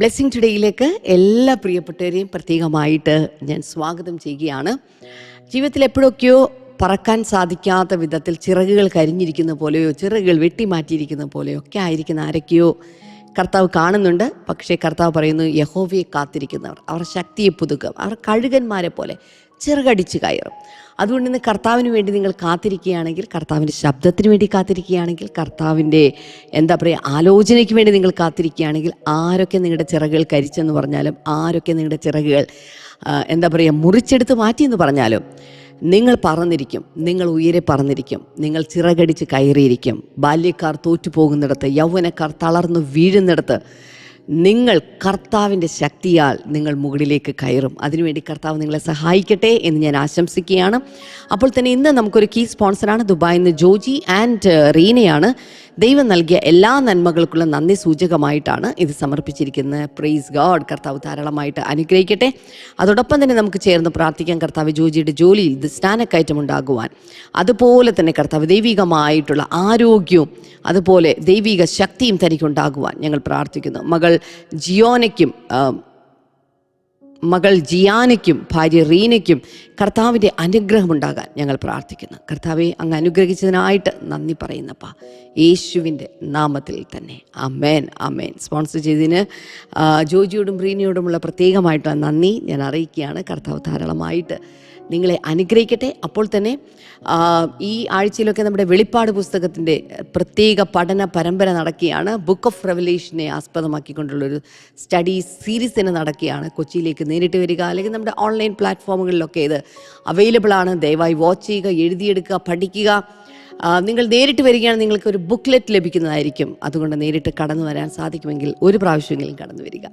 Blessing ടുഡേയിലേക്ക് എല്ലാ പ്രിയപ്പെട്ടവരെയും പ്രത്യേകമായിട്ട് ഞാൻ സ്വാഗതം ചെയ്യുകയാണ്. ജീവിതത്തിൽ എപ്പോഴൊക്കെയോ പറക്കാൻ സാധിക്കാത്ത വിധത്തിൽ ചിറകുകൾ കരിഞ്ഞിരിക്കുന്ന പോലെയോ ചിറകുകൾ വെട്ടിമാറ്റിയിരിക്കുന്ന പോലെയോ ഒക്കെ ആയിരിക്കുന്ന ആരൊക്കെയോ കർത്താവ് കാണുന്നുണ്ട്. പക്ഷേ കർത്താവ് പറയുന്നു യഹോവയെ കാത്തിരിക്കുന്നവർ അവർ ശക്തിയെ പുതുക്കും അവർ കഴുകന്മാരെ പോലെ ചിറകടിച്ച് കയറും. അതുകൊണ്ട് ഇന്ന് കർത്താവിന് വേണ്ടി നിങ്ങൾ കാത്തിരിക്കുകയാണെങ്കിൽ കർത്താവിന്റെ ശബ്ദത്തിന് വേണ്ടി കാത്തിരിക്കുകയാണെങ്കിൽ കർത്താവിന്റെ എന്താ പറയുക ആലോചനയ്ക്ക് വേണ്ടി നിങ്ങൾ കാത്തിരിക്കുകയാണെങ്കിൽ ആരൊക്കെ നിങ്ങളുടെ ചിറകുകൾ കരിച്ചെന്ന് പറഞ്ഞാലും ആരൊക്കെ നിങ്ങളുടെ ചിറകുകൾ എന്താ പറയുക മുറിച്ചെടുത്ത് മാറ്റിയെന്ന് പറഞ്ഞാലും നിങ്ങൾ പറന്നിരിക്കും നിങ്ങൾ ഉയരെ പറന്നിരിക്കും നിങ്ങൾ ചിറകടിച്ച് കയറിയിരിക്കും. ബാല്യക്കാർ തോറ്റുപോകുന്നിടത്ത് യൗവനക്കാർ തളർന്നു വീഴുന്നിടത്ത് നിങ്ങൾ കർത്താവിന്റെ ശക്തിയാൽ നിങ്ങൾ മുകളിലേക്ക് കയറും. അതിനുവേണ്ടി കർത്താവ് നിങ്ങളെ സഹായിക്കട്ടെ എന്ന് ഞാൻ ആശംസിക്കുകയാണ്. അപ്പോൾ തന്നെ ഇന്ന് നമുക്കൊരു കീ സ്പോൺസറാണ് ദുബായിൽ നിന്ന് ജോജി ആൻഡ് റീനയാണ്. ദൈവം നൽകിയ എല്ലാ നന്മകൾക്കുള്ള നന്ദി സൂചകമായിട്ടാണ് ഇത് സമർപ്പിച്ചിരിക്കുന്നത്. പ്രൈസ് ഗാഡ് കർത്താവ് ധാരാളമായിട്ട് അനുഗ്രഹിക്കട്ടെ. അതോടൊപ്പം തന്നെ നമുക്ക് ചേർന്ന് പ്രാർത്ഥിക്കാൻ കർത്താവ് ജോജിയുടെ ജോലിയിൽ ഇത് സ്ഥാനക്കയറ്റം ഉണ്ടാകുവാൻ. അതുപോലെ തന്നെ കർത്താവ് ദൈവികമായിട്ടുള്ള ആരോഗ്യവും അതുപോലെ ദൈവിക ശക്തിയും തനിക്കുണ്ടാകുവാൻ ഞങ്ങൾ പ്രാർത്ഥിക്കുന്നു. മകൾ ജിയോനയ്ക്കും മകൾ ജിയാനയ്ക്കും ഭാര്യ റീനയ്ക്കും കർത്താവിന്റെ അനുഗ്രഹമുണ്ടാകാൻ ഞങ്ങൾ പ്രാർത്ഥിക്കുന്നു. കർത്താവെ അങ്ങ് അനുഗ്രഹിച്ചതിനായിട്ട് നന്ദി പറയുന്നപ്പ. യേശുവിന്റെ നാമത്തിൽ തന്നെ. അമേൻ അമേൻ സ്പോൺസർ ചെയ്തതിന് ജോജിയോടും റീനയോടുമുള്ള പ്രത്യേകമായിട്ടുള്ള നന്ദി ഞാൻ അറിയിക്കുകയാണ്. കർത്താവ് ധാരാളമായിട്ട് നിങ്ങളെ അനുഗ്രഹിക്കട്ടെ. അപ്പോൾ തന്നെ ഈ ആഴ്ചയിലൊക്കെ നമ്മുടെ വെളിപ്പാട് പുസ്തകത്തിന്റെ പ്രത്യേക പഠന പരമ്പര നടക്കുകയാണ്. ബുക്ക് ഓഫ് റെവലേഷനെ ആസ്പദമാക്കിക്കൊണ്ടുള്ളൊരു സ്റ്റഡി സീരീസ് തന്നെ നടക്കുകയാണ്. കൊച്ചിയിലേക്ക് നേരിട്ട് വരിക അല്ലെങ്കിൽ നമ്മുടെ ഓൺലൈൻ പ്ലാറ്റ്ഫോമുകളിലൊക്കെ ഇത് അവൈലബിൾ ആണ്. ദയവായി വാച്ച് ചെയ്യുക എഴുതിയെടുക്കുക പഠിക്കുക. നിങ്ങൾ നേരിട്ട് വരികയാണെങ്കിൽ നിങ്ങൾക്ക് ഒരു ബുക്ക്ലെറ്റ് ലഭിക്കുന്നതായിരിക്കും. അതുകൊണ്ട് നേരിട്ട് കടന്നു വരാൻ സാധിക്കുമെങ്കിൽ ഒരു പ്രാവശ്യമെങ്കിലും കടന്നു വരിക.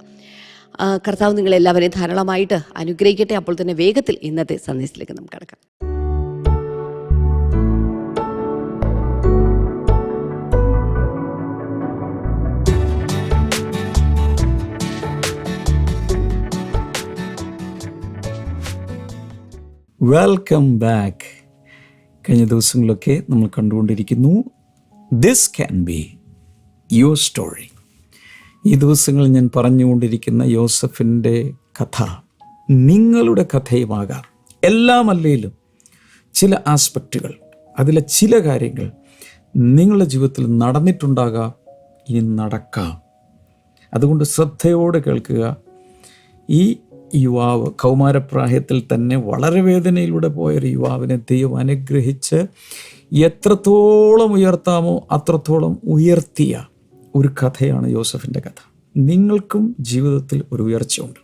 കർത്താവ് നിങ്ങളെല്ലാവരെയും ധാരാളമായിട്ട് അനുഗ്രഹിക്കട്ടെ. അപ്പോൾ തന്നെ വേഗത്തിൽ ഇന്നത്തെ സന്ദേശത്തിലേക്ക് നമുക്ക് കടക്കാം. വെൽക്കം ബാക്ക് കഴിഞ്ഞ ദിവസങ്ങളിലൊക്കെ നമ്മൾ കണ്ടുകൊണ്ടിരിക്കുന്നു. This can be your story ഈ ദിവസങ്ങളിൽ ഞാൻ പറഞ്ഞുകൊണ്ടിരിക്കുന്ന യോസഫിന്റെ കഥ നിങ്ങളുടെ കഥയുമാകാം. എല്ലാം ചില ആസ്പെക്റ്റുകൾ അതിലെ ചില കാര്യങ്ങൾ നിങ്ങളുടെ ജീവിതത്തിൽ നടന്നിട്ടുണ്ടാകാം ഇനി നടക്കാം. അതുകൊണ്ട് ശ്രദ്ധയോടെ കേൾക്കുക. ഈ യുവാവ് കൗമാരപ്രായത്തിൽ തന്നെ വളരെ വേദനയിലൂടെ പോയൊരു യുവാവിനെ ദൈവം അനുഗ്രഹിച്ച് എത്രത്തോളം ഉയർത്താമോ അത്രത്തോളം ഉയർത്തിയ ഒരു കഥയാണ് യോസഫിന്റെ കഥ. നിങ്ങൾക്കും ജീവിതത്തിൽ ഒരു ഉയർച്ചയുണ്ട്.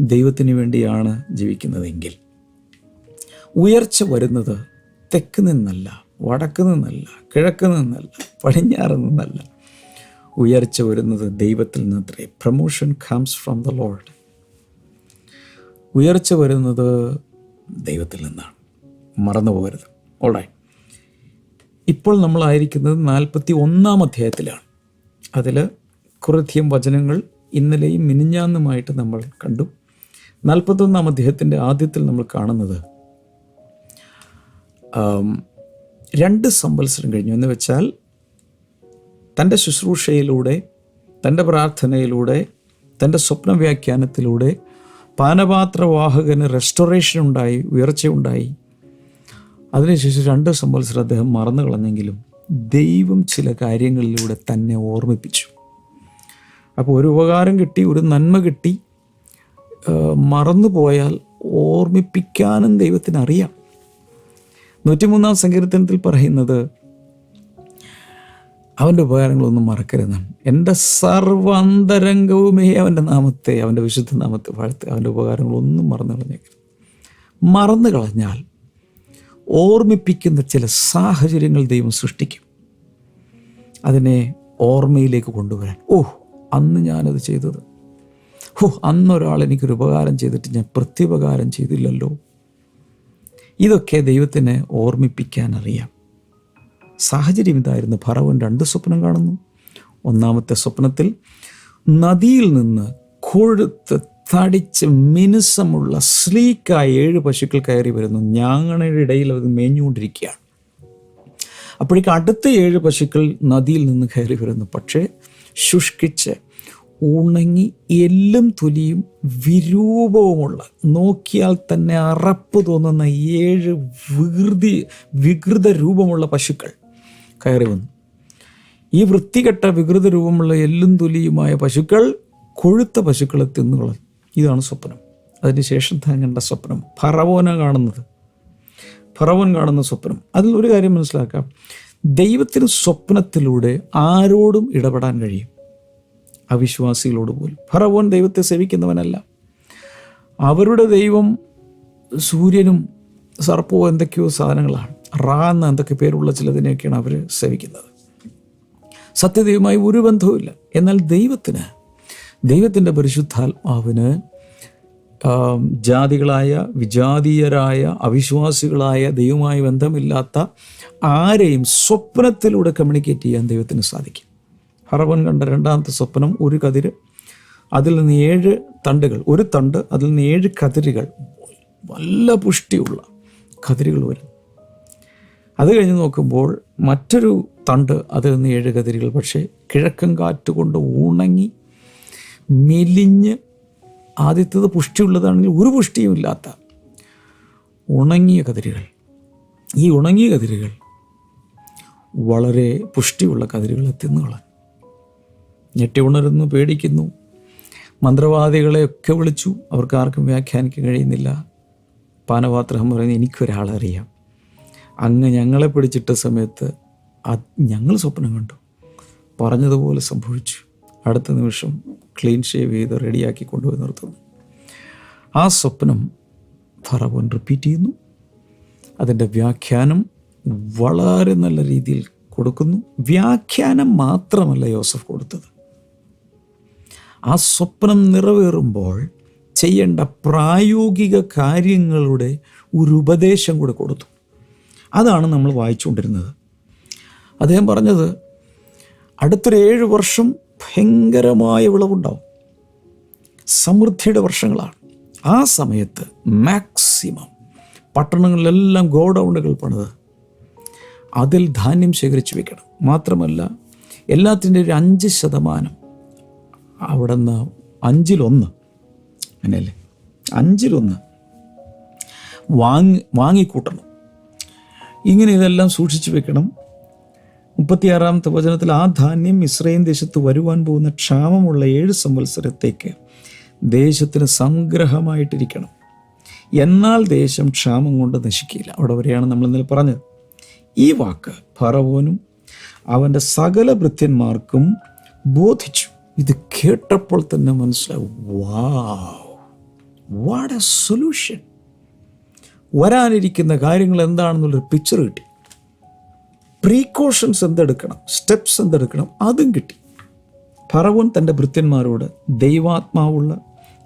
ദൈവത്തിന് വേണ്ടിയാണ് ജീവിക്കുന്നതെങ്കിൽ ഉയർച്ച വരുന്നത് തെക്ക് നിന്നല്ല വടക്ക് നിന്നല്ല കിഴക്ക് നിന്നല്ല പടിഞ്ഞാറ് നിന്നല്ല. ഉയർച്ച വരുന്നത് ദൈവത്തിൽ നിന്നത്രേ. Promotion comes from the lord ഉയർച്ച വരുന്നത് ദൈവത്തിൽ നിന്നാണ്. മറന്നു പോകരുത്. ഓളെ ഇപ്പോൾ നമ്മളായിരിക്കുന്നത് നാൽപ്പത്തി ഒന്നാം അധ്യായത്തിലാണ്. അതിൽ കുറേയധികം വചനങ്ങൾ ഇന്നലെയും മിനിഞ്ഞാന്നുമായിട്ട് നമ്മൾ കണ്ടു. നാൽപ്പത്തൊന്നാം അദ്ദേഹത്തിന്റെ ആദ്യത്തിൽ നമ്മൾ കാണുന്നത് രണ്ട് സംവത്സരം കഴിഞ്ഞു. എന്ന് വെച്ചാൽ തന്റെ ശുശ്രൂഷയിലൂടെ തന്റെ പ്രാർത്ഥനയിലൂടെ തന്റെ സ്വപ്ന വ്യാഖ്യാനത്തിലൂടെ പാനപാത്രവാഹകന് റെസ്റ്റോറേഷൻ ഉണ്ടായി ഉയർച്ചയുണ്ടായി. അതിനുശേഷം രണ്ട് സംവത്സരം അദ്ദേഹം മറന്നു കളഞ്ഞെങ്കിലും ദൈവം ചില കാര്യങ്ങളിലൂടെ തന്നെ ഓർമ്മിപ്പിച്ചു. അപ്പോൾ ഒരു ഉപകാരം കിട്ടി ഒരു നന്മ കിട്ടി. മറന്നുപോയാൽ മറന്നു പോയാൽ ഓർമ്മിപ്പിക്കാനും ദൈവത്തിന് അറിയാം. നൂറ്റിമൂന്നാം സങ്കീർത്തനത്തിൽ പറയുന്നത് അവന്റെ ഉപകാരങ്ങളൊന്നും മറക്കരുതാണ് എന്റെ സർവാന്തരംഗവുമേ അവന്റെ നാമത്തെ അവന്റെ വിശുദ്ധ നാമത്തെ വാഴ്ത്ത് അവന്റെ ഉപകാരങ്ങളൊന്നും മറന്നു കളഞ്ഞേക്കരുത് മറന്നു കളഞ്ഞാൽ ഓർമ്മിപ്പിക്കുന്ന ചില സാഹചര്യങ്ങൾ ദൈവം സൃഷ്ടിക്കും. അതിനെ ഓർമ്മയിലേക്ക് കൊണ്ടുവരാൻ. ഓ അന്ന് ഞാനത് ചെയ്തത്. ഓ അന്നൊരാൾ എനിക്കൊരു ഉപകാരം ചെയ്തിട്ട് ഞാൻ പ്രത്യുപകാരം ചെയ്തില്ലല്ലോ. ഇതൊക്കെ ദൈവത്തിന് ഓർമ്മിപ്പിക്കാൻ അറിയാം. സാഹചര്യം ഇതായിരുന്നു. ഭറവൻ രണ്ട് സ്വപ്നം കാണുന്നു. ഒന്നാമത്തെ സ്വപ്നത്തിൽ നദിയിൽ നിന്ന് കൊഴുത്ത് തടിച്ച് മിനുസമുള്ള സ്ലീക്കായ ഏഴ് പശുക്കൾ കയറി വരുന്നു. ഞാങ്ങണയുടെ ഇടയിൽ അത് മേഞ്ഞുകൊണ്ടിരിക്കുകയാണ്. അപ്പോഴേക്ക് അടുത്ത ഏഴ് പശുക്കൾ നദിയിൽ നിന്ന് കയറി വരുന്നു. പക്ഷേ ശുഷ്കിച്ച് ഉണങ്ങി എല്ലും തൊലിയും വിരൂപവുമുള്ള നോക്കിയാൽ തന്നെ അറപ്പ് തോന്നുന്ന ഏഴ് വികൃതി വികൃത രൂപമുള്ള പശുക്കൾ കയറി വന്നു. ഈ വൃത്തികെട്ട വികൃത രൂപമുള്ള എല്ലും തൊലിയുമായ പശുക്കൾ കൊഴുത്ത പശുക്കളെ തിന്നുകളഞ്ഞു. ഇതാണ് സ്വപ്നം. അതിനുശേഷം താൻ കണ്ട സ്വപ്നം. ഫറവോന കാണുന്നത്. ഫറവോൻ കാണുന്ന സ്വപ്നം. അതിൽ ഒരു കാര്യം മനസ്സിലാക്കാം. ദൈവത്തിന് സ്വപ്നത്തിലൂടെ ആരോടും ഇടപെടാൻ കഴിയും. അവിശ്വാസികളോട് പോലും. ഫറവോൻ ദൈവത്തെ സേവിക്കുന്നവനല്ല. അവരുടെ ദൈവം സൂര്യനും സർപ്പവും എന്തൊക്കെയോ സാധനങ്ങളാണ്. റാ എന്ന എന്തൊക്കെ പേരുള്ള ചിലതിനെയൊക്കെയാണ് അവർ സേവിക്കുന്നത്. സത്യദൈവമായി ഒരു ബന്ധവുമില്ല. എന്നാൽ ദൈവത്തിന് ദൈവത്തിന്റെ പരിശുദ്ധാത്മാവിന് ജാതികളായ വിജാതീയരായ അവിശ്വാസികളായ ദൈവവുമായി ബന്ധമില്ലാത്ത ആരെയും സ്വപ്നത്തിലൂടെ കമ്മ്യൂണിക്കേറ്റ് ചെയ്യാൻ ദൈവത്തിന് സാധിക്കും. ഹറവൻ കണ്ട രണ്ടാമത്തെ സ്വപ്നം ഒരു കതിര് അതിൽ നിന്ന് ഏഴ് തണ്ടുകൾ ഒരു തണ്ട് അതിൽ നിന്ന് ഏഴ് കതിരുകൾ നല്ല പുഷ്ടിയുള്ള കതിരുകൾ വരും. അത് കഴിഞ്ഞ് നോക്കുമ്പോൾ മറ്റൊരു തണ്ട് അതിൽ നിന്ന് ഏഴ് കതിരുകൾ പക്ഷേ കിഴക്കൻ കാറ്റ് കൊണ്ട് ഉണങ്ങി മെലിഞ്ഞ് ആദ്യത്തേത് പുഷ്ടിയുള്ളതാണെങ്കിൽ ഒരു പുഷ്ടിയും ഇല്ലാത്ത ഉണങ്ങിയ കതിരുകൾ. ഈ ഉണങ്ങിയ കതിരുകൾ വളരെ പുഷ്ടിയുള്ള കതിരുകളെ തിന്നുകളഞ്ഞു ഞെട്ടി ഉണരുന്നു പേടിക്കുന്നു. മന്ത്രവാദികളെയൊക്കെ വിളിച്ചു. അവർക്ക് ആർക്കും വ്യാഖ്യാനിക്കാൻ കഴിയുന്നില്ല. പാനപാത്രം പറയുന്നത് എനിക്കൊരാളറിയാം. അങ്ങ് ഞങ്ങളെ പിടിച്ചിട്ട സമയത്ത് അത് ഞങ്ങൾ സ്വപ്നം കണ്ടു. പറഞ്ഞതുപോലെ സംഭവിച്ചു. അടുത്ത നിമിഷം ക്ലീൻ ഷേവ് ചെയ്ത് റെഡിയാക്കി കൊണ്ടുപോയി നിർത്തുന്നു. ആ സ്വപ്നം ഫറവോൻ റിപ്പീറ്റ് ചെയ്യുന്നു. അതിന്റെ വ്യാഖ്യാനം വളരെ നല്ല രീതിയിൽ കൊടുക്കുന്നു. വ്യാഖ്യാനം മാത്രമല്ല യോസഫ് കൊടുത്തത്. ആ സ്വപ്നം നിറവേറുമ്പോൾ ചെയ്യേണ്ട പ്രായോഗിക കാര്യങ്ങളുടെ ഒരു ഉപദേശം കൂടെ കൊടുത്തു. അതാണ് നമ്മൾ വായിച്ചുകൊണ്ടിരുന്നത്. അദ്ദേഹം പറഞ്ഞത് അടുത്തൊരു ഏഴ് വർഷം ഭയങ്കരമായ വിളവുണ്ടാവും. സമൃദ്ധിയുടെ വർഷങ്ങളാണ്. ആ സമയത്ത് മാക്സിമം പട്ടണങ്ങളിലെല്ലാം ഗോഡൗണുകൾ പണിത് അതിൽ ധാന്യം ശേഖരിച്ചു വെക്കണം. മാത്രമല്ല എല്ലാത്തിന്റെ ഒരു അഞ്ച് ശതമാനം അവിടെ നിന്ന് അഞ്ചിലൊന്ന് അങ്ങനെയല്ലേ? അഞ്ചിലൊന്ന് വാങ്ങി വാങ്ങിക്കൂട്ടണം. ഇങ്ങനെ ഇതെല്ലാം സൂക്ഷിച്ചു വെക്കണം. മുപ്പത്തിയാറാമത്തെ വചനത്തിൽ ആ ധാന്യം ഇസ്രയേൽ ദേശത്ത് വരുവാൻ പോകുന്ന ക്ഷാമമുള്ള ഏഴ് സംവത്സരത്തേക്ക് ദേശത്തിന് സംഗ്രഹമായിട്ടിരിക്കണം. എന്നാൽ ദേശം ക്ഷാമം കൊണ്ട് നശിക്കില്ല. അവിടെ വരെയാണ് നമ്മൾ ഇന്നലെ പറഞ്ഞത്. ഈ വാക്ക് ഫറവോനും അവന്റെ സകല ഭൃത്യന്മാർക്കും ബോധിച്ചു. ഇത് കേട്ടപ്പോൾ തന്നെ മനസ്സിലാവും വാവ് വാട്ട് എ സൊല്യൂഷൻ വരാനിരിക്കുന്ന കാര്യങ്ങൾ എന്താണെന്നുള്ളൊരു പിക്ചർ കിട്ടി. പ്രീക്കോഷൻസ് എന്തെടുക്കണം? സ്റ്റെപ്സ് എന്തെടുക്കണം? അതും കിട്ടി. ഫറവോൻ തന്റെ ഭൃത്യന്മാരോട് ദൈവാത്മാവുള്ള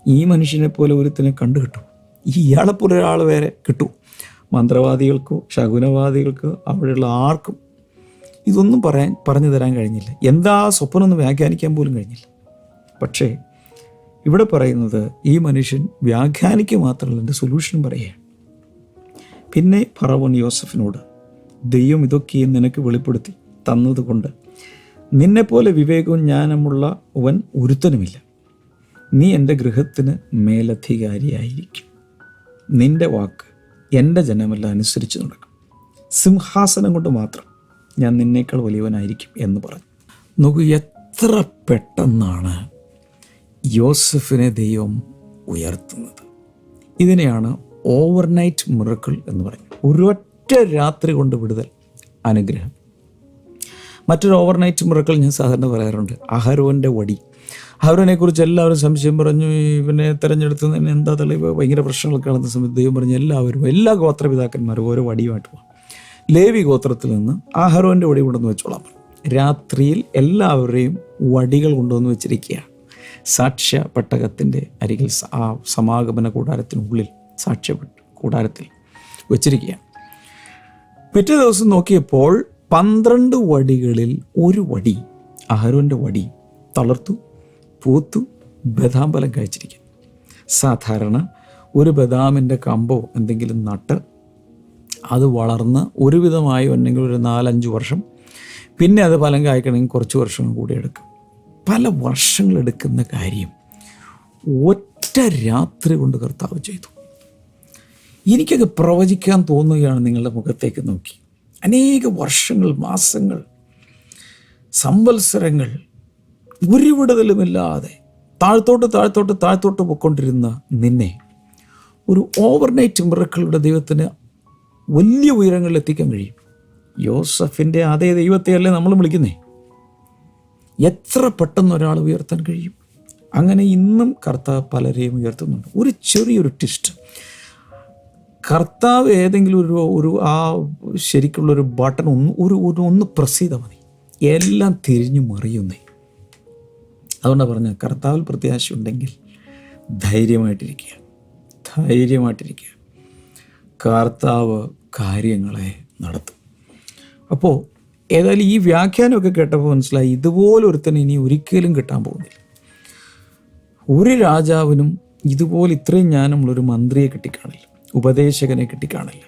ഈ മനുഷ്യനെ പോലെ ഒരുത്തിനെ കണ്ടു കിട്ടും. ഇയാളെപ്പോലെ ഒരാൾ വേറെ കിട്ടും. മന്ത്രവാദികൾക്കോ ശകുനവാദികൾക്കോ അവിടെയുള്ള ആർക്കും ഇതൊന്നും പറയാൻ പറഞ്ഞു തരാൻ കഴിഞ്ഞില്ല. എന്താ സ്വപ്നം ഒന്ന് വ്യാഖ്യാനിക്കാൻ പോലും കഴിഞ്ഞില്ല. പക്ഷേ ഇവിടെ പറയുന്നത് ഈ മനുഷ്യൻ വ്യാഖ്യാനിക്കുക മാത്രമല്ല എന്റെ സൊല്യൂഷൻ പറയുകയാണ്. പിന്നെ ഫറവോൻ യോസഫിനോട് ദൈവം ഇതൊക്കെയും നിനക്ക് വെളിപ്പെടുത്തി തന്നതുകൊണ്ട് നിന്നെപ്പോലെ വിവേകവും ജ്ഞാനമുള്ള അവൻ ഒരുത്തനുമില്ല. നീ എന്റെ ഗൃഹത്തിന് മേലധികാരിയായിരിക്കും. നിന്റെ വാക്ക് എന്റെ ജനമെല്ലാം അനുസരിച്ച് നടക്കും. സിംഹാസനം കൊണ്ട് മാത്രം ഞാൻ നിന്നേക്കാൾ വലിയവനായിരിക്കും എന്ന് പറഞ്ഞു. നോക്കൂ എത്ര പെട്ടെന്നാണ് യോസഫിനെ ദൈവം ഉയർത്തുന്നത്. ഇതിനെയാണ് ഓവർനൈറ്റ് മിറക്കിൾ എന്ന് പറയുന്നത് ഒരൊറ്റ രാത്രി കൊണ്ട് വിടുതൽ അനുഗ്രഹം. മറ്റൊരു ഓവർനൈറ്റ് മുറക്കൾ ഞാൻ സാധാരണ പറയാറുണ്ട്. അഹരോന്റെ വടി. അഹരോനെ കുറിച്ച് എല്ലാവരും സംശയം പറഞ്ഞു. ഇവനെ തെരഞ്ഞെടുത്ത് തന്നെ എന്താ തെളിവ് ഭയങ്കര പ്രശ്നങ്ങളൊക്കെ കാണുന്ന സമയത്ത് ദൈവം പറഞ്ഞു എല്ലാവരും എല്ലാ ഗോത്രപിതാക്കന്മാരും ഓരോ വടിയുമായിട്ട് പോകും. ലേവി ഗോത്രത്തിൽ നിന്ന് അഹരോന്റെ വടി കൊണ്ടുവന്ന് വെച്ചോളാം. രാത്രിയിൽ എല്ലാവരെയും വടികൾ കൊണ്ടുവന്ന് വെച്ചിരിക്കുകയാണ്. സാക്ഷ്യ പെട്ടകത്തിന്റെ അരികിൽ ആ സമാഗമന കൂടാരത്തിനുള്ളിൽ സാക്ഷ്യ കൂടാരത്തിൽ വെച്ചിരിക്കുകയാണ്. പിറ്റേ ദിവസം നോക്കിയപ്പോൾ പന്ത്രണ്ട് വടികളിൽ ഒരു വടി അഹരോന്റെ വടി തളർത്തു പൂത്തു ബദാംബലം കഴിച്ചിരിക്കും സാധാരണ ഒരു ബദാമിന്റെ കമ്പോ എന്തെങ്കിലും നട്ട് അത് വളർന്ന് ഒരുവിധമായി ഉണ്ടെങ്കിൽ ഒരു നാലഞ്ച് വർഷം പിന്നെ അത് ഫലം കായ്ക്കണമെങ്കിൽ കുറച്ച് വർഷം കൂടി എടുക്കും. പല വർഷങ്ങളെടുക്കുന്ന കാര്യം ഒറ്റ രാത്രി കൊണ്ട് കർത്താവ് ചെയ്തു. എനിക്കൊക്കെ പ്രവചിക്കാൻ തോന്നുകയാണ് നിങ്ങളുടെ മുഖത്തേക്ക് നോക്കി. അനേക വർഷങ്ങൾ മാസങ്ങൾ സംവത്സരങ്ങൾ ഒരു വിടുതലുമില്ലാതെ താഴ്ത്തോട്ട് താഴ്ത്തോട്ട് താഴ്ത്തോട്ട് പോയിക്കൊണ്ടിരുന്ന നിന്നെ ഒരു ഓവർനൈറ്റ് മിറക്കളുടെ ദൈവത്തിന് വലിയ ഉയരങ്ങളിൽ എത്തിക്കാൻ കഴിയും. യോസഫിന്റെ അതേ ദൈവത്തെയല്ലേ നമ്മൾ വിളിക്കുന്നേ? എത്ര പെട്ടെന്ന് ഒരാൾ ഉയർത്താൻ കഴിയും? അങ്ങനെ ഇന്നും കർത്താവ് പലരെയും ഉയർത്തുന്നുണ്ട്. ഒരു ചെറിയൊരു ട്വിസ്റ്റ് കർത്താവ് ഏതെങ്കിലും ഒരു ഒരു ആ ശരിക്കുള്ളൊരു ബട്ടൺ ഒന്ന് ഒരു ഒരു ഒന്ന് പ്രസ് ചെയ്താൽ മതി. എല്ലാം തിരിഞ്ഞു മറിയുന്നേ. അതുകൊണ്ടാണ് പറഞ്ഞത് കർത്താവിൽ പ്രത്യാശ ഉണ്ടെങ്കിൽ ധൈര്യമായിട്ടിരിക്കുക. ധൈര്യമായിട്ടിരിക്കുക. കർത്താവ് കാര്യങ്ങളെ നടത്തും. അപ്പോൾ ഏതായാലും ഈ വ്യാഖ്യാനമൊക്കെ കേട്ടപ്പോൾ മനസ്സിലായി ഇതുപോലെ ഒരുത്തന് ഇനി ഒരിക്കലും കിട്ടാൻ പോകുന്നില്ല. ഒരു രാജാവിനും ഇതുപോലെ ഇത്രയും ജ്ഞാനമുള്ളൊരു മന്ത്രിയെ കിട്ടിക്കാണില്ല. ഉപദേശകനെ കിട്ടിക്കാണില്ല.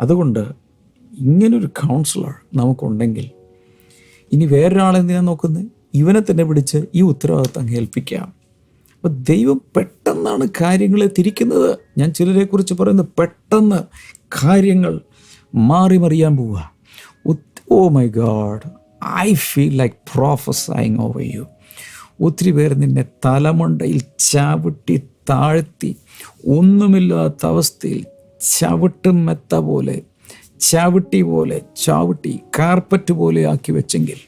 അതുകൊണ്ട് ഇങ്ങനൊരു കൗൺസിലർ നമുക്കുണ്ടെങ്കിൽ ഇനി വേറൊരാളെന്തിനാ നോക്കുന്നത് ഇവനെ തന്നെ പിടിച്ച് ഈ ഉത്തരവാദിത്തം ഏൽപ്പിക്കാം. അപ്പോൾ ദൈവം പെട്ടെന്നാണ് കാര്യങ്ങളെ തിരിക്കുന്നത്. ഞാൻ ചിലരെക്കുറിച്ച് പറയുന്നത് പെട്ടെന്ന് കാര്യങ്ങൾ മാറി മറിയാൻ പോവുക. ഓ my God I feel like prophesying over you ഒത്തിരി പേർ നിന്നെ തലമുണ്ടയിൽ ചാവിട്ടി താഴ്ത്തി ഒന്നുമില്ലാത്ത അവസ്ഥയിൽ ചവിട്ടും മെത്ത പോലെ ചവിട്ടി പോലെ ചവിട്ടി കാർപ്പറ്റ് പോലെ ആക്കി വെച്ചെങ്കിൽ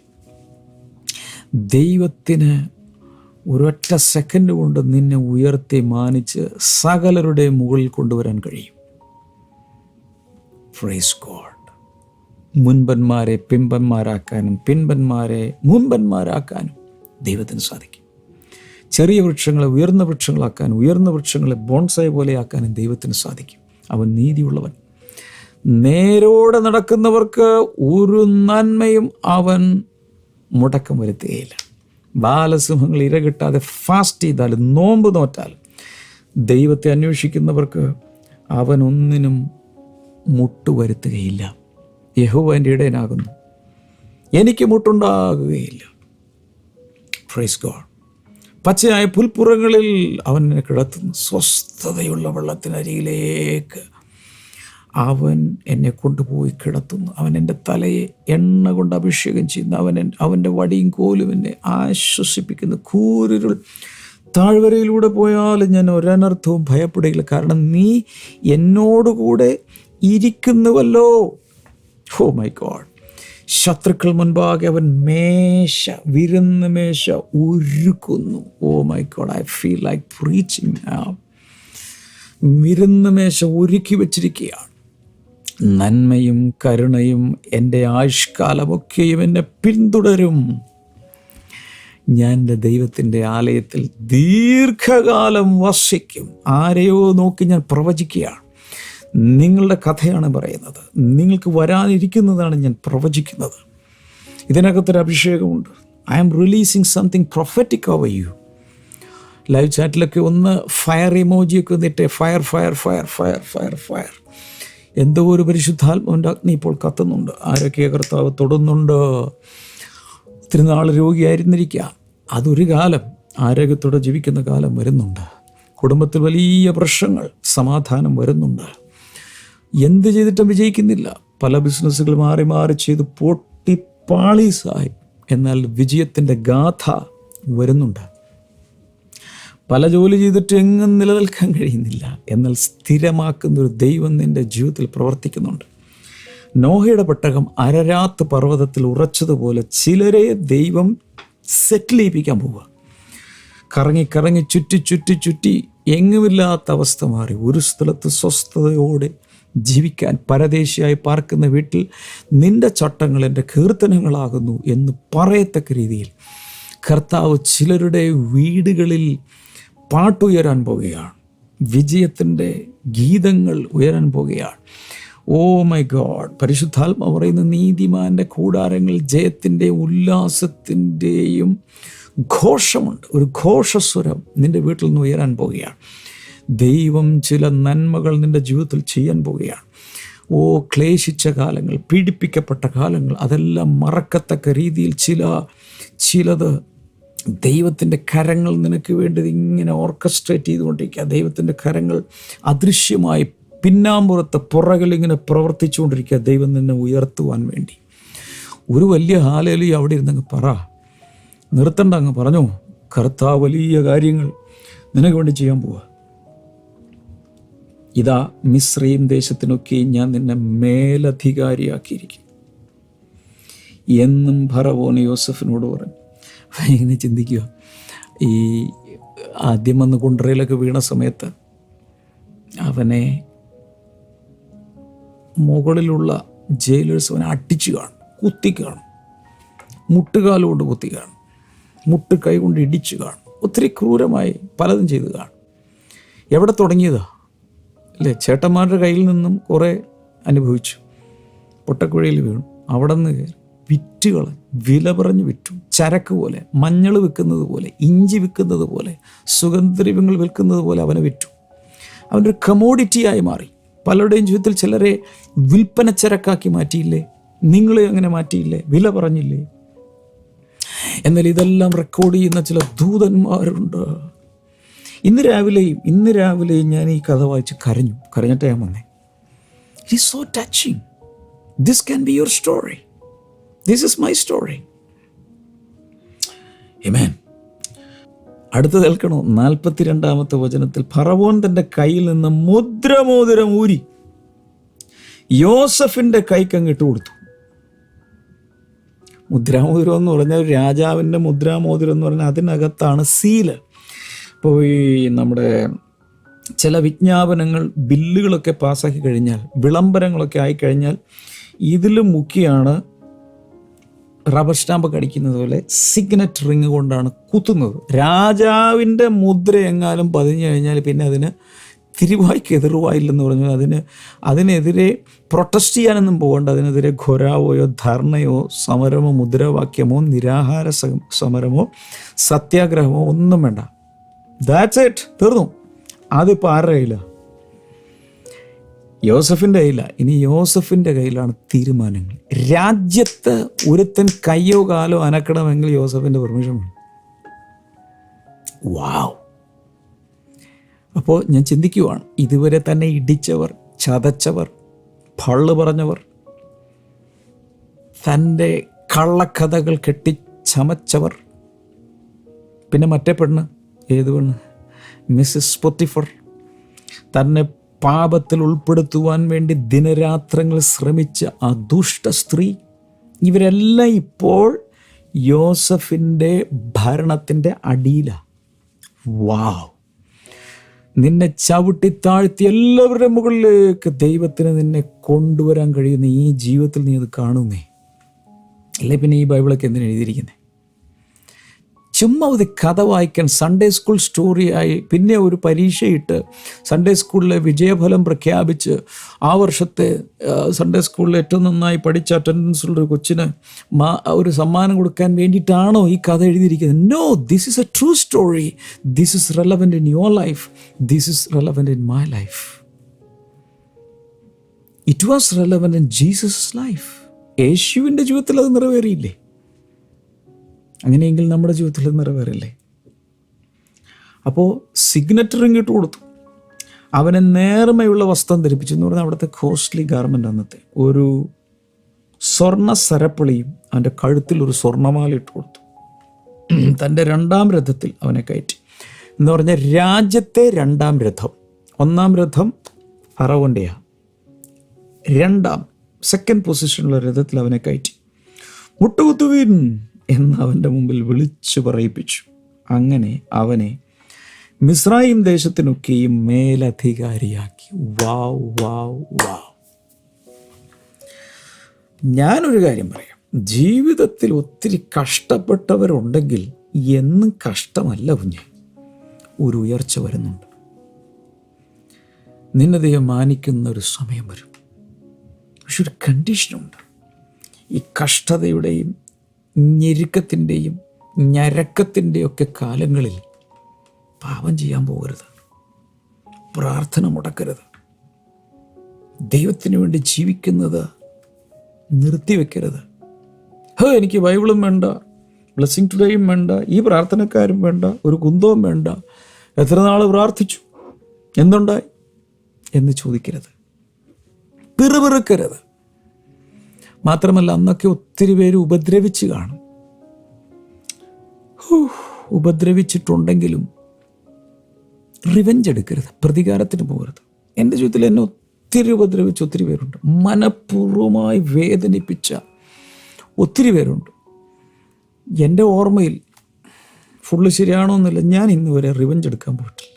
ദൈവത്തിന് ഒരൊറ്റ സെക്കൻഡ് കൊണ്ട് നിന്നെ ഉയർത്തി മാനിച്ച് സകലരുടെ മുകളിൽ കൊണ്ടുവരാൻ കഴിയും. ഫ്രൈസ് ഗോഡ് മുൻപന്മാരെ പിമ്പന്മാരാക്കാനും പിൻപന്മാരെ മുൻപന്മാരാക്കാനും ദൈവത്തിന് സാധിക്കും. ചെറിയ വൃക്ഷങ്ങളെ ഉയർന്ന വൃക്ഷങ്ങളാക്കാൻ ഉയർന്ന വൃക്ഷങ്ങളെ ബോൺസായ പോലെയാക്കാനും ദൈവത്തിന് സാധിക്കും. അവൻ നീതിയുള്ളവൻ. നേരോടെ നടക്കുന്നവർക്ക് ഒരു നന്മയും അവൻ മുടക്കം വരുത്തുകയില്ല. ബാലസിംഹങ്ങൾ ഇരകിട്ടാതെ ഫാസ്റ്റ് ചെയ്താലും നോമ്പ് നോറ്റാലും ദൈവത്തെ അന്വേഷിക്കുന്നവർക്ക് അവനൊന്നിനും മുട്ടുവരുത്തുകയില്ല യഹോവ എന്റെ ഇടയനാകുന്നു. എനിക്ക് മുട്ടുണ്ടാകുകയില്ല. ഫ്രൈസ് ഗോഡ് പച്ചയായ പുൽപ്പുറങ്ങളിൽ അവൻ എന്നെ കിടത്തുന്നു. സ്വസ്ഥതയുള്ള വെള്ളത്തിനരിയിലേക്ക് അവൻ എന്നെ കൊണ്ടുപോയി കിടത്തുന്നു. അവൻ എന്റെ തലയെ എണ്ണ കൊണ്ട് അഭിഷേകം ചെയ്യുന്നു. അവൻ അവന്റെ വടിയും കോലും എന്നെ ആശ്വസിപ്പിക്കുന്നു. കൂരിരുൾ താഴ്വരയിലൂടെ പോയാലും ഞാൻ ഒരനർത്ഥവും ഭയപ്പെടുകയില്ല. കാരണം നീ എന്നോടുകൂടെ ഇരിക്കുന്നുവല്ലോ. ഹോ മൈ ഗോഡ് ശത്രുക്കൾ മുൻപാകെ അവൻ മേശ വിരുന്ന് മേശ ഒരുക്കുന്നു ഓ my God I feel like preaching വിരുന്ന് മേശ ഒരുക്കി വച്ചിരിക്കുകയാണ്. നന്മയും കരുണയും എന്റെ ആയുഷ്കാലമൊക്കെയും എന്നെ പിന്തുടരും. ഞാൻ എന്റെ ദൈവത്തിന്റെ ആലയത്തിൽ ദീർഘകാലം വസിക്കും. ആരെയോ നോക്കി ഞാൻ പ്രവചിക്കുകയാണ്. നിങ്ങളുടെ കഥയാണ് പറയുന്നത്. നിങ്ങൾക്ക് വരാനിരിക്കുന്നതാണ് ഞാൻ പ്രവചിക്കുന്നത്. ഇതിനകത്തൊരു അഭിഷേകമുണ്ട്. I am releasing something prophetic over you live ചാറ്റിലൊക്കെ ഒന്ന് ഫയർ ഇമോജിയൊക്കെ വന്നിട്ട് fire fire fire fire fire fire എന്തോ ഒരു പരിശുദ്ധാത്മാവിന്റെ അഗ്നി ഇപ്പോൾ കത്തുന്നുണ്ട്. ആരൊക്കെ കർത്താവ് തൊടുന്നുണ്ട്. ഒത്തിരി നാൾ രോഗിയായിരുന്നിരിക്കാം അതൊരു കാലം ആരോഗ്യത്തോടെ ജീവിക്കുന്ന കാലം വരുന്നുണ്ട്. കുടുംബത്തിൽ വലിയ പ്രശ്നങ്ങൾ സമാധാനം വരുന്നുണ്ട്. എന്ത് ചെയ്തിട്ടും വിജയിക്കുന്നില്ല. പല ബിസിനസ്സുകൾ മാറി മാറി ചെയ്ത് പൊട്ടിപ്പാളീസായി എന്നാൽ വിജയത്തിന്റെ ഗാഥ വരുന്നുണ്ട്. പല ജോലി ചെയ്തിട്ട് എങ്ങും നിലനിൽക്കാൻ കഴിയുന്നില്ല. എന്നാൽ സ്ഥിരമാക്കുന്ന ഒരു ദൈവം നിന്റെ ജീവിതത്തിൽ പ്രവർത്തിക്കുന്നുണ്ട്. നോഹയുടെ പെട്ടകം അരരാത്ത് പർവതത്തിൽ ഉറച്ചതുപോലെ ചിലരെ ദൈവം സെറ്റിൽ ചെയ്യിപ്പിക്കാൻ പോവുക. കറങ്ങി കറങ്ങി ചുറ്റി ചുറ്റി ചുറ്റി എങ്ങുമില്ലാത്ത അവസ്ഥ മാറി. ഒരു സ്ഥലത്ത് സ്വസ്ഥതയോടെ ജീവിക്കാൻ പരദേശിയായി പാർക്കുന്ന വീട്ടിൽ നിന്റെ ചട്ടങ്ങൾ എന്റെ കീർത്തനങ്ങളാകുന്നു എന്ന് പറയത്തക്ക രീതിയിൽ കർത്താവ് ചിലരുടെ വീടുകളിൽ പാട്ടുയരാൻ പോകുകയാണ്. വിജയത്തിന്റെ ഗീതങ്ങൾ ഉയരാൻ പോകുകയാണ്. ഓ മൈ ഗോഡ് പരിശുദ്ധാത്മ പറയുന്ന നീതിമാന്റെ കൂടാരങ്ങൾ ജയത്തിന്റെയും ഉല്ലാസത്തിന്റെയും ഘോഷമുണ്ട്. ഒരു ഘോഷസ്വരം നിന്റെ വീട്ടിൽ നിന്ന് ഉയരാൻ പോകുകയാണ്. ദൈവം ചില നന്മകൾ നിന്റെ ജീവിതത്തിൽ ചെയ്യാൻ പോവുകയാണ്. ഓ ക്ലേശിച്ച കാലങ്ങൾ പീഡിപ്പിക്കപ്പെട്ട കാലങ്ങൾ അതെല്ലാം മറക്കത്തക്ക രീതിയിൽ ചില ചിലത് ദൈവത്തിന്റെ കരങ്ങൾ നിനക്ക് വേണ്ടി ഇങ്ങനെ ഓർക്കസ്ട്രേറ്റ് ചെയ്തുകൊണ്ടിരിക്കുക. ദൈവത്തിന്റെ കരങ്ങൾ അദൃശ്യമായി പിന്നാമ്പുറത്ത് പുറകിൽ ഇങ്ങനെ പ്രവർത്തിച്ചുകൊണ്ടിരിക്കുക. ദൈവം നിന്നെ ഉയർത്തുവാൻ വേണ്ടി. ഒരു വലിയ ഹാലലി അവിടെ ഇരുന്നങ്ങ് പറ. നിർത്തണ്ട അങ്ങ് പറഞ്ഞോ. കർത്താവ് വലിയ കാര്യങ്ങൾ നിനക്ക് വേണ്ടി ചെയ്യാൻ പോവുക. ഇതാ മിശ്രയും ദേശത്തിനൊക്കെ ഞാൻ നിന്നെ മേലധികാരിയാക്കിയിരിക്കും എന്നും ഭറവോന് യോസഫിനോട് പറഞ്ഞു. ഇങ്ങനെ ചിന്തിക്കുക. ഈ ആദ്യം വന്ന് കുണ്ടറയിലൊക്കെ വീണ സമയത്ത് അവനെ മുകളിലുള്ള ജയിലേഴ്സ് അവനെ അടിച്ചു കാണും കുത്തി കാണും മുട്ടുകാലം കൊണ്ട് കുത്തി കാണും മുട്ട് കൈ കൊണ്ട് ഇടിച്ചു കാണും ഒത്തിരി ക്രൂരമായി പലതും ചെയ്ത് കാണും. എവിടെ തുടങ്ങിയതാ? അല്ലേ? ചേട്ടന്മാരുടെ കയ്യിൽ നിന്നും കുറേ അനുഭവിച്ചു. പൊട്ടക്കുഴയിൽ വീണു. അവിടെ നിന്ന് കയറി വിറ്റുകൾ വില പറഞ്ഞ് വിറ്റു. ചരക്ക് പോലെ മഞ്ഞൾ വിൽക്കുന്നത് പോലെ ഇഞ്ചി വിൽക്കുന്നത് പോലെ സുഗന്ധദ്രവ്യങ്ങൾ വിൽക്കുന്നത് പോലെ അവനെ വിറ്റു. അവനൊരു കമോഡിറ്റിയായി മാറി. പലരുടെയും ജീവിതത്തിൽ ചിലരെ വിൽപ്പന ചരക്കാക്കി മാറ്റിയില്ലേ? നിങ്ങളെ അങ്ങനെ മാറ്റിയില്ലേ? വില പറഞ്ഞില്ലേ? എന്നാൽ ഇതെല്ലാം റെക്കോർഡ് ചെയ്യുന്ന ചില ദൂതന്മാരുണ്ട്. ഇന്ന് രാവിലെയും ഇന്ന് രാവിലെയും ഞാൻ ഈ കഥ വായിച്ച് കരഞ്ഞു. കരഞ്ഞിട്ട് ഞാൻ വന്നേ. It is so touching this can be your story this is my story amen അടുത്ത കേൾക്കണോ? നാൽപ്പത്തിരണ്ടാമത്തെ വചനത്തിൽ ഫറവോൻ തന്റെ കയ്യിൽ നിന്ന് മുദ്രമോതിരം ഊരി യോസഫിന്റെ കൈക്കങ്ങിട്ട് കൊടുത്തു. മുദ്രാമോതിരം എന്ന് പറഞ്ഞാൽ രാജാവിന്റെ മുദ്രാമോതിരം എന്ന് പറഞ്ഞാൽ അതിനകത്താണ് സീൽ. ഇപ്പോൾ ഈ നമ്മുടെ ചില വിജ്ഞാപനങ്ങൾ ബില്ലുകളൊക്കെ പാസ്സാക്കി കഴിഞ്ഞാൽ വിളംബരങ്ങളൊക്കെ ആയിക്കഴിഞ്ഞാൽ ഇതിൽ മുക്കിയാണ് റബ്ബർ സ്റ്റാമ്പൊക്കെ അടിക്കുന്നത് പോലെ സിഗ്നറ്റ് റിങ് കൊണ്ടാണ് കുത്തുന്നത്. രാജാവിന്റെ മുദ്ര എങ്ങാനും പതിഞ്ഞു കഴിഞ്ഞാൽ പിന്നെ അതിന് തിരുവായ്ക്ക് എതിർവായില്ലെന്ന് പറഞ്ഞു അതിന് അതിനെതിരെ പ്രൊട്ടസ്റ്റ് ചെയ്യാനൊന്നും പോകണ്ട. അതിനെതിരെ ഘൊരാവോയോ ധർണയോ സമരമോ മുദ്രാവാക്യമോ നിരാഹാര സമരമോ സത്യാഗ്രഹമോ ഒന്നും വേണ്ട. ദാറ്റ്സ് ഇറ്റ് തീർന്നു. അതിപ്പോൾ ആരുടെ കയ്യിലാണ് യോസഫിന്റെ കയ്യില. ഇനി യോസഫിന്റെ കയ്യിലാണ് തീരുമാനങ്ങൾ. രാജ്യത്ത് ഒരുത്തൻ കയ്യോ കാലോ അനക്കണമെങ്കിൽ യോസഫിന്റെ പെർമിഷൻ വേണം. വാവ് അപ്പോൾ ഞാൻ ചിന്തിക്കുവാണ്. ഇതുവരെ തന്നെ ഇടിച്ചവർ ചതച്ചവർ പള്ളു പറഞ്ഞവർ തന്റെ കള്ളക്കഥകൾ കെട്ടിച്ചമച്ചവർ പിന്നെ മറ്റേ പെണ്ണ്? ഏത് പെണ്ണ് മിസ്സിസ് പൊത്തിഫർ തന്നെ പാപത്തിൽ ഉൾപ്പെടുത്തുവാൻ വേണ്ടി ദിനരാത്രങ്ങൾ ശ്രമിച്ച ആ ദുഷ്ട സ്ത്രീ ഇവരെല്ലാം ഇപ്പോൾ യോസഫിന്റെ ഭരണത്തിന്റെ അടിയിലാണ് വാവ്. നിന്നെ ചവിട്ടി താഴ്ത്തി എല്ലാവരുടെ മുകളിലേക്ക് ദൈവത്തിന് നിന്നെ കൊണ്ടുവരാൻ കഴിയുന്ന ഈ ജീവിതത്തിൽ നീ അത് കാണുന്നേ. അല്ലേ പിന്നെ ഈ ബൈബിളൊക്കെ എന്തിനാണ് എഴുതിയിരിക്കുന്നത് ചുമ്മാ ഒരു കഥ വായിക്കാൻ സൺഡേ സ്കൂൾ സ്റ്റോറിയായി പിന്നെ ഒരു പരീക്ഷയിട്ട് സൺഡേ സ്കൂളിലെ വിജയഫലം പ്രഖ്യാപിച്ച് ആ വർഷത്തെ സൺഡേ സ്കൂളിൽ ഏറ്റവും നന്നായി പഠിച്ച അറ്റൻഡൻസ് ഉള്ള കൊച്ചിന് മാ- ഒരു സമ്മാനം കൊടുക്കാൻ വേണ്ടിയിട്ടാണോ ഈ കഥ എഴുതിയിരിക്കുന്നത്? No this is a true story this is relevant in your life this is relevant in my life it was relevant in Jesus life യേശുവിന്റെ ജീവിതത്തിൽ അത് നിറവേറിയില്ലേ? അങ്ങനെയെങ്കിൽ നമ്മുടെ ജീവിതത്തിൽ നിറവേറില്ലേ? അപ്പോൾ സിഗ്നറ്റർ ഇട്ട് കൊടുത്തു. അവനെ നേർമയുള്ള വസ്ത്രം ധരിപ്പിച്ചു എന്ന് പറഞ്ഞാൽ അവിടുത്തെ കോസ്റ്റ്ലി ഗാർമെന്റ് അന്നത്തെ. ഒരു സ്വർണ സരപ്പളിയും അവന്റെ കഴുത്തിൽ ഒരു സ്വർണമാല ഇട്ട് കൊടുത്തു. തന്റെ രണ്ടാം രഥത്തിൽ അവനെ കയറ്റി. എന്ന് പറഞ്ഞാൽ രാജ്യത്തെ രണ്ടാം രഥം. ഒന്നാം രഥം ഫറവന്റെയാണ് രണ്ടാം സെക്കൻഡ് പൊസിഷനുള്ള രഥത്തിൽ അവനെ കയറ്റി. മുട്ടുകുത്തുവീൻ. എന്ന് അവന്റെ മുമ്പിൽ വിളിച്ചു പറയിപ്പിച്ചു. അങ്ങനെ അവനെ മിസ്രൈം ദേശത്തിനൊക്കെയും മേലധികാരിയാക്കി. വാവ് വാവ് വാവ്. ഞാനൊരു കാര്യം പറയാം. ജീവിതത്തിൽ ഒത്തിരി കഷ്ടപ്പെട്ടവരുണ്ടെങ്കിൽ എന്നും കഷ്ടമല്ല കുഞ്ഞെ. ഒരു ഉയർച്ച വരുന്നുണ്ട്. നിന്നെ ദൈവം മാനിക്കുന്ന ഒരു സമയം വരും. പക്ഷെ ഒരു കണ്ടീഷനുണ്ട് ഈ കഷ്ടതയുടെയും ഞെരുക്കത്തിന്റെയും ഞരക്കത്തിന്റെയും ഒക്കെ കാലങ്ങളിൽ പാപം ചെയ്യാൻ പോകരുത്. പ്രാർത്ഥന മുടക്കരുത്. ദൈവത്തിന് വേണ്ടി ജീവിക്കുന്നത് നിർത്തിവെക്കരുത്. ഹോ എനിക്ക് ബൈബിളും വേണ്ട ബ്ലെസ്സിങ് ടുഡേയും വേണ്ട ഈ പ്രാർത്ഥനക്കാരും വേണ്ട ഒരു കുന്തവും വേണ്ട. എത്ര നാൾ പ്രാർത്ഥിച്ചു? എന്തുണ്ടായി? എന്ന് ചോദിക്കരുത്. പിറുപിറുക്കരുത്. മാത്രമല്ല അന്നൊക്കെ ഒത്തിരി പേര് ഉപദ്രവിച്ച് കാണും. ഉപദ്രവിച്ചിട്ടുണ്ടെങ്കിലും റിവെഞ്ച് എടുക്കരുത് പ്രതികാരത്തിന് പോകരുത്. എന്റെ ജീവിതത്തിൽ എന്നെ ഒത്തിരി ഉപദ്രവിച്ച ഒത്തിരി പേരുണ്ട്. മനഃപൂർവമായി വേദനിപ്പിച്ച ഒത്തിരി പേരുണ്ട്. എന്റെ ഓർമ്മയിൽ ഫുള്ള് ശരിയാണോ എന്നില്ല ഞാൻ ഇന്ന് വരെ റിവെഞ്ച് എടുക്കാൻ പോയിട്ടില്ല.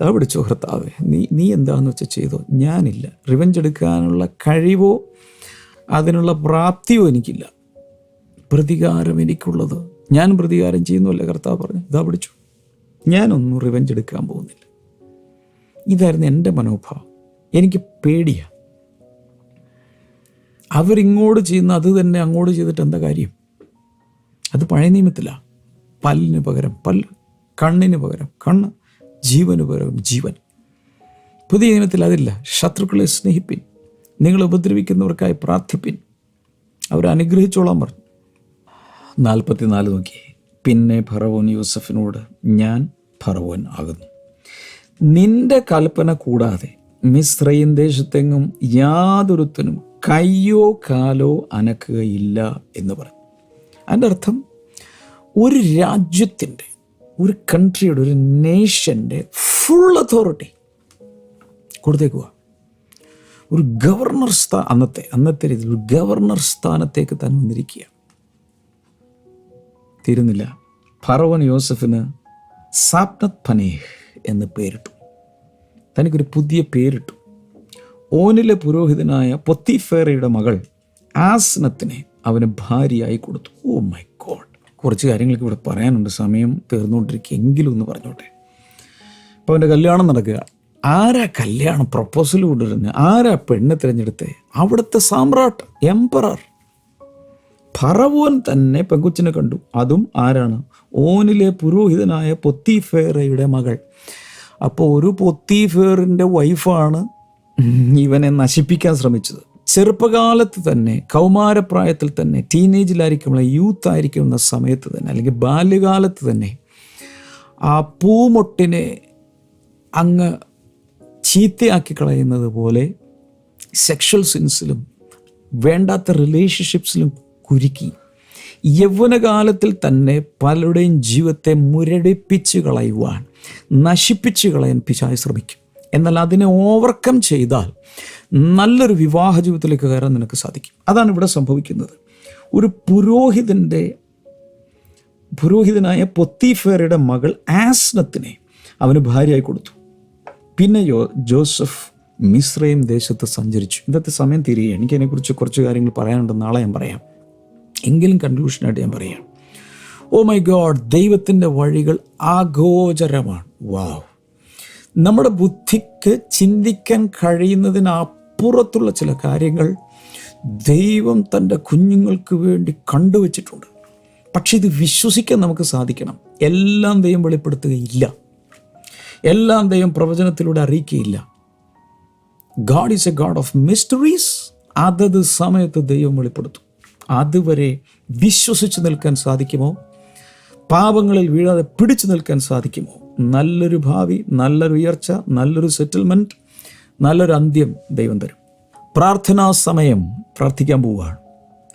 അതാ പിടിച്ചോ ഹർത്താവേ നീ നീ എന്താണെന്ന് വെച്ചാൽ ചെയ്തോ? ഞാനില്ല. റിവെഞ്ച് എടുക്കാനുള്ള കഴിവോ അതിനുള്ള പ്രാപ്തിയോ എനിക്കില്ല. പ്രതികാരം എനിക്കുള്ളത്. ഞാൻ പ്രതികാരം ചെയ്യുന്നുവല്ല കർത്താവ് പറഞ്ഞു? ഇതാ പിടിച്ചു. ഞാനൊന്നും റിവെഞ്ച് എടുക്കാൻ പോകുന്നില്ല. ഇതായിരുന്നു എന്റെ മനോഭാവം. എനിക്ക് പേടിയാണ് അവരിങ്ങോട്ട് ചെയ്യുന്ന അത് തന്നെ അങ്ങോട്ട് ചെയ്തിട്ട് എന്താ കാര്യം? അത് പഴയ നിയമത്തിലാണ് പല്ലിന് പകരം പല്ല് കണ്ണിന് പകരം കണ്ണ് ജീവന് പകരം ജീവൻ. പുതിയ നിയമത്തിൽ അതില്ല. ശത്രുക്കളെ സ്നേഹിപ്പിൻ. നിങ്ങൾ ഉപദ്രവിക്കുന്നവർക്കായി പ്രാർത്ഥിപ്പിൻ. അവരെ അനുഗ്രഹിച്ചോളാൻ പറഞ്ഞു. നാൽപ്പത്തിനാല് നോക്കി. പിന്നെ ഫറവോൻ യൂസഫിനോട് ഞാൻ ഫറവോൻ ആകുന്നു. നിന്റെ കൽപ്പന കൂടാതെ മിശ്രയിൻ ദേശത്തെങ്ങും യാതൊരുത്തനും കയ്യോ കാലോ അനക്കുകയില്ല എന്ന് പറഞ്ഞു. അതിന്റെ അർത്ഥം ഒരു രാജ്യത്തിന്റെ ഒരു കൺട്രിയുടെ ഒരു നേഷന്റെ ഫുൾ അതോറിറ്റി കൊടുത്തേക്കുക ഒരു ഗവർണർ സ്ഥാ അന്നത്തെ അന്നത്തെ രീതിയിൽ ഒരു ഗവർണർ സ്ഥാനത്തേക്ക് താൻ വന്നിരിക്കുക തീരുന്നില്ല. ഫറവൻ യോസഫിന് സാപ്നത് ഫനേഹ് എന്ന് പേരിട്ടു. തനിക്കൊരു പുതിയ പേരിട്ടു. ഓനിലെ പുരോഹിതനായ പൊത്തിഫേറയുടെ മകൾ ആസ്നത്തിനെ അവന് ഭാര്യയായി കൊടുത്തു. Oh my God. കുറച്ച് കാര്യങ്ങൾക്ക് ഇവിടെ പറയാനുണ്ട്. സമയം തീർന്നുകൊണ്ടിരിക്കുക എങ്കിലും ഒന്ന് പറഞ്ഞോട്ടെ. അപ്പോൾ അവന്റെ കല്യാണം നടക്കുക. ആരാ കല്യാണം പ്രപ്പോസൽ കൊണ്ടുവരുന്നത് ആരാ പെണ്ണ് തിരഞ്ഞെടുത്തേ? അവിടുത്തെ സാമ്രാട്ട് എംപറർ ഫറവോൻ തന്നെ പെങ്കുച്ചിനെ കണ്ടു. അതും ആരാണ്? ഓനിലെ പുരോഹിതനായ പൊത്തിഫേറയുടെ മകൾ. അപ്പോൾ ഒരു പൊത്തിഫേറിന്റെ വൈഫാണ് ഇവനെ നശിപ്പിക്കാൻ ശ്രമിച്ചത്. ചെറുപ്പകാലത്ത് തന്നെ കൗമാരപ്രായത്തിൽ തന്നെ ടീനേജിലായിരിക്കുമ്പോൾ യൂത്ത് ആയിരിക്കുന്ന സമയത്ത് തന്നെ അല്ലെങ്കിൽ ബാല്യകാലത്ത് തന്നെ ആ പൂമൊട്ടിനെ അങ്ങ് ചീത്തയാക്കി കളയുന്നത് പോലെ സെക്ഷൽ സിൻസിലും വേണ്ടാത്ത റിലേഷൻഷിപ്സിലും കുരുക്കി. യൗവനകാലത്തിൽ തന്നെ പലരുടെയും ജീവിതത്തെ മുരടിപ്പിച്ച് കളയുവാൻ നശിപ്പിച്ച് കളയാൻ പിശായി ശ്രമിക്കും. എന്നാൽ അതിനെ ഓവർകം ചെയ്താൽ നല്ലൊരു വിവാഹ ജീവിതത്തിലേക്ക് കയറാൻ നിനക്ക് സാധിക്കും. അതാണ് ഇവിടെ സംഭവിക്കുന്നത്. ഒരു പുരോഹിതന്റെ പുരോഹിതനായ പൊത്തിഫേറയുടെ മകൾ ആസ്നത്തിനെ അവന് ഭാര്യയായി കൊടുത്തു. പിന്നെ യോ ജോസഫ് മിശ്രയും ദേശത്ത് സഞ്ചരിച്ചു. ഇന്നത്തെ സമയം തിരികെ. എനിക്ക് അതിനെക്കുറിച്ച് കുറച്ച് കാര്യങ്ങൾ പറയാനുണ്ട്. നാളെ ഞാൻ പറയാം. എങ്കിലും കൺക്ലൂഷനായിട്ട് ഞാൻ പറയാം. ഓ മൈ ഗോഡ് ദൈവത്തിന്റെ വഴികൾ ആഗോചരമാണ്. വാവ് നമ്മുടെ ബുദ്ധിക്ക് ചിന്തിക്കാൻ കഴിയുന്നതിനപ്പുറത്തുള്ള ചില കാര്യങ്ങൾ ദൈവം തന്റെ കുഞ്ഞുങ്ങൾക്ക് വേണ്ടി കണ്ടുവച്ചിട്ടുണ്ട്. പക്ഷെ ഇത് വിശ്വസിക്കാൻ നമുക്ക് സാധിക്കണം. എല്ലാം ദൈവം വെളിപ്പെടുത്തുകയില്ല. എല്ലാം ദൈവം പ്രവചനത്തിലൂടെ അറിയിക്കുകയില്ല God is a God of mysteries അതത് സമയത്ത് ദൈവം വെളിപ്പെടുത്തും. അതുവരെ വിശ്വസിച്ച് നിൽക്കാൻ സാധിക്കുമോ? പാപങ്ങളിൽ വീഴാതെ പിടിച്ചു നിൽക്കാൻ സാധിക്കുമോ? നല്ലൊരു ഭാവി നല്ലൊരു ഉയർച്ച നല്ലൊരു സെറ്റിൽമെന്റ് നല്ലൊരു അന്ത്യം ദൈവം തരും. പ്രാർത്ഥനാ സമയം പ്രാർത്ഥിക്കാൻ പോവുകയാണ്.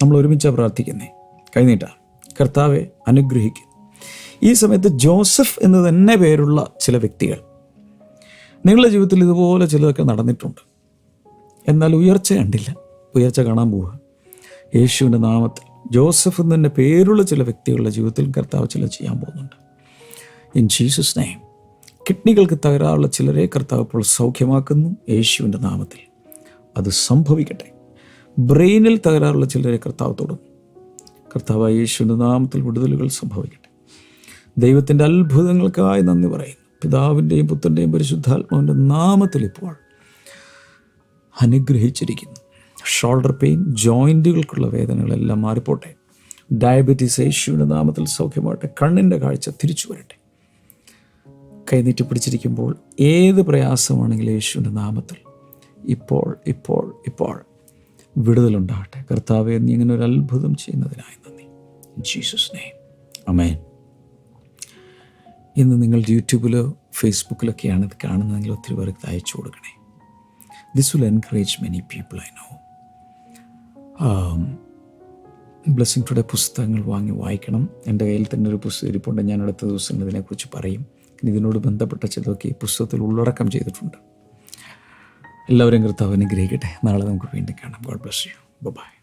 നമ്മൾ ഒരുമിച്ചാണ് പ്രാർത്ഥിക്കുന്നേ. കൈനീട്ട. കർത്താവെ അനുഗ്രഹിക്കും. ഈ സമയത്ത് ജോസഫ് എന്ന് തന്നെ പേരുള്ള ചില വ്യക്തികൾ. നിങ്ങളുടെ ജീവിതത്തിൽ ഇതുപോലെ ചിലതൊക്കെ നടന്നിട്ടുണ്ട്. എന്നാൽ ഉയർച്ച കണ്ടില്ല. ഉയർച്ച കാണാൻ പോവുക. യേശുവിന്റെ നാമത്തിൽ ജോസഫ് എന്ന് തന്നെ പേരുള്ള ചില വ്യക്തികളുടെ ജീവിതത്തിൽ കർത്താവ് ചില ചെയ്യാൻ പോകുന്നുണ്ട്. ഇൻ ജീസസ് നെയ്ം കിഡ്നികൾക്ക് തകരാറുള്ള ചിലരെ കർത്താവ് ഇപ്പോൾ സൗഖ്യമാക്കുന്നു. യേശുവിന്റെ നാമത്തിൽ. അത് സംഭവിക്കട്ടെ. ബ്രെയിനിൽ തകരാറുള്ള ചിലരെ കർത്താവ് തൊടുന്നു. കർത്താവ് യേശുവിന്റെ നാമത്തിൽ വിടുതലുകൾ സംഭവിക്കട്ടെ ദൈവത്തിന്റെ അത്ഭുതങ്ങൾക്കായി നന്ദി പറയുന്നു. പിതാവിന്റെയും പുത്രന്റെയും പരിശുദ്ധാത്മാവിന്റെ നാമത്തിൽ ഇപ്പോൾ അനുഗ്രഹിച്ചിരിക്കുന്നു. ഷോൾഡർ പെയിൻ ജോയിന്റുകൾക്കുള്ള വേദനകളെല്ലാം മാറിപ്പോട്ടെ. ഡയബറ്റീസ് യേശുവിന്റെ നാമത്തിൽ സൗഖ്യമാകട്ടെ. കണ്ണിന്റെ കാഴ്ച തിരിച്ചു വരട്ടെ. കൈനീട്ടി പിടിച്ചിരിക്കുമ്പോൾ ഏത് പ്രയാസമാണെങ്കിലും യേശുവിന്റെ നാമത്തിൽ ഇപ്പോൾ ഇപ്പോൾ ഇപ്പോൾ വിടുതലുണ്ടാകട്ടെ. കർത്താവെ നീ ഇങ്ങനെ ഒരു അത്ഭുതം ചെയ്യുന്നതിനായി നന്ദി. ജീസസ് നെയ്മ് അമേൻ ഇന്ന് നിങ്ങൾ യൂട്യൂബിലോ ഫേസ്ബുക്കിലൊക്കെയാണ് ഇത് കാണുന്നതെങ്കിൽ ഒത്തിരി പേർക്ക് അയച്ചു കൊടുക്കണേ. This will encourage many people I know blessing today പുസ്തകങ്ങൾ വാങ്ങി വായിക്കണം. എന്റെ കയ്യിൽ തന്നെ ഒരു പുസ്തകം ഇരിപ്പുണ്ട്. ഞാൻ അടുത്ത ദിവസം ഇതിനെക്കുറിച്ച് പറയും. ഇതിനോട് ബന്ധപ്പെട്ട ചിലതൊക്കെ ഈ പുസ്തകത്തിൽ ഉള്ളടക്കം ചെയ്തിട്ടുണ്ട്. എല്ലാവരും കർത്താവ് അനുഗ്രഹിക്കട്ടെ. നാളെ നമുക്ക് വീണ്ടും കാണാം. God bless you by